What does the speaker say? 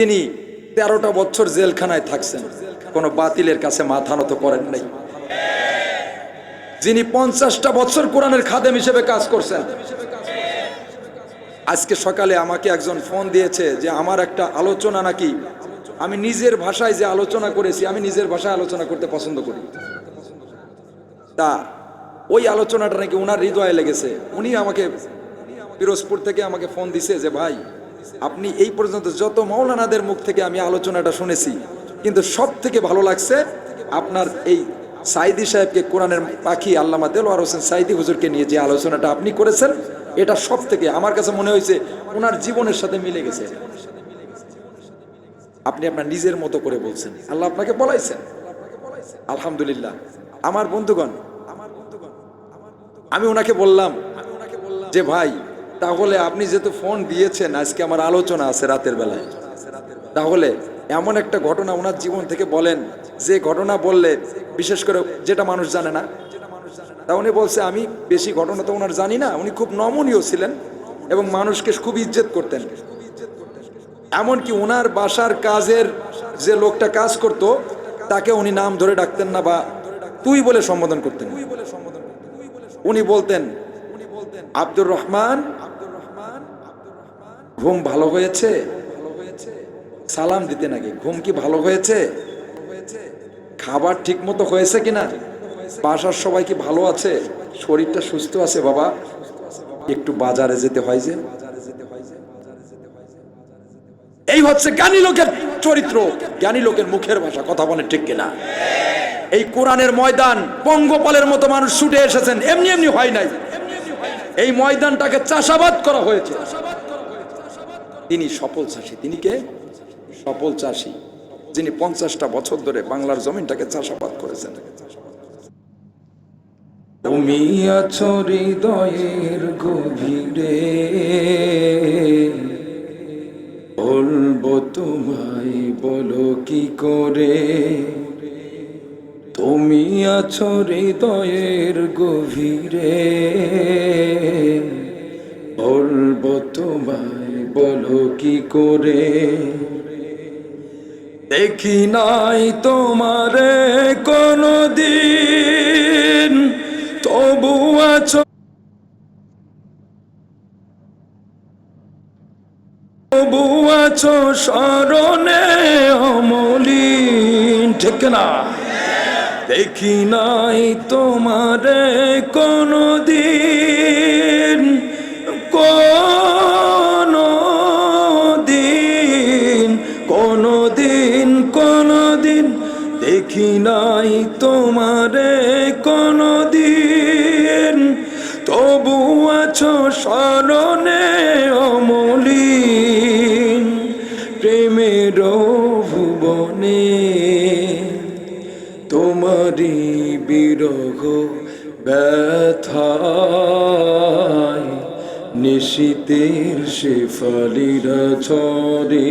তিনি তেরোটা বছর জেলখানায় থাকছেন। কোনো বাতিলের কাছে মাথা নত করেন নাই। যিনি পঞ্চাশটা বছর কোরআনের খাদেম হিসেবে কাজ করছেন। আজকে সকালে আমাকে একজন ফোন দিয়েছে যে, আমার একটা আলোচনা নাকি? আমি নিজের ভাষায় যে আলোচনা করেছি, আমি নিজের ভাষায় আলোচনা করতে পছন্দ করি। তা ওই আলোচনাটা নাকি ওনার হৃদয়ে লেগেছে। উনি আমাকে পিরোজপুর থেকে আমাকে ফোন দিছে যে, ভাই আপনি এই পর্যন্ত যত মৌলানাদের মুখ থেকে আমি আলোচনাটা শুনেছি, কিন্তু সব থেকে ভালো লাগছে আপনার এই সাইদি সাহেবকে কোরআনের পাখি আল্লামা দেলোয়ার হোসেন সাইদি হুজুরকে নিয়ে যে আলোচনাটা আপনি করেছেন, এটা সব থেকে আমার কাছে মনে হয়েছে ওনার জীবনের সাথে মিলে গেছে। আপনি আপনার নিজের মতো করে বলছেন। আল্লাহ আপনাকে বলাইছেন। আলহামদুলিল্লাহ। আমার বন্ধুগণ আমার বন্ধুগণ, আমি ওনাকে বললাম যে, ভাই তাহলে আপনি যেহেতু ফোন দিয়েছেন, আজকে আমার আলোচনা আছে রাতের বেলায়। তাহলে এমন একটা ঘটনা ওনার জীবন থেকে বলেন, যে ঘটনা বললে, বিশেষ করে যেটা মানুষ জানে না। তা উনি বলছে, আমি বেশি ঘটনা তো ওনার জানি না, উনি খুব নমনীয় ছিলেন এবং মানুষকে খুব ইজ্জত করতেন। এমনকি ওনার বাসার কাজের যে লোকটা কাজ করত, তাকে উনি নাম ধরে ডাকতেন না বা তুই বলে সম্বোধন করতেন। উনি বলতেন, আব্দুর রহমান ঘুম ভালো হয়েছে? সালাম দিতে নাকি? ঘুম কি ভালো হয়েছে? খাবার ঠিক মতো হয়েছে কিনা? বাসার সবাই কি ভালো আছে? শরীরটা সুস্থ আছে বাবা? একটু বাজারে যেতে হয় যে। এই হচ্ছে জ্ঞানী লোকের চরিত্র। জ্ঞানী লোকের মুখের ভাষা, কথা বলে ঠিক কিনা? এই কোরআনের ময়দান পঙ্গপালের মতো মানুষ ছুটে এসেছেন, এমনি এমনি হয় নাই। এই ময়দানটাকে চাষাবাদ করা হয়েছে। তিনি সফল চাষী। তিনি কে? সফল চাষী। যিনি পঞ্চাশটা বছর ধরে বাংলার জমিনটাকে চাষাবাদ করেছেন। তুমি আছো হৃদয়ের গভীরে। বলব তোমায়, বলো কি করে? তুমি আছো হৃদয়ের গভীরে। বলব তোমায়, বলো কি করে? দেখি নাই তোমারে কোনো দিন তবু আছো। তবু আছো স্মরণে অমলিন, ঠিক না? দেখি নাই তোমারে কোনো দিন দিন কোনো দিন দেখি নাই তোমারে কোনো দিন তবু আছো স্মরণে অমলিন প্রেমের ভুবনে। তোমারি বিরহ ব্যথায় নিশীতের শেফালিরা ঝরে।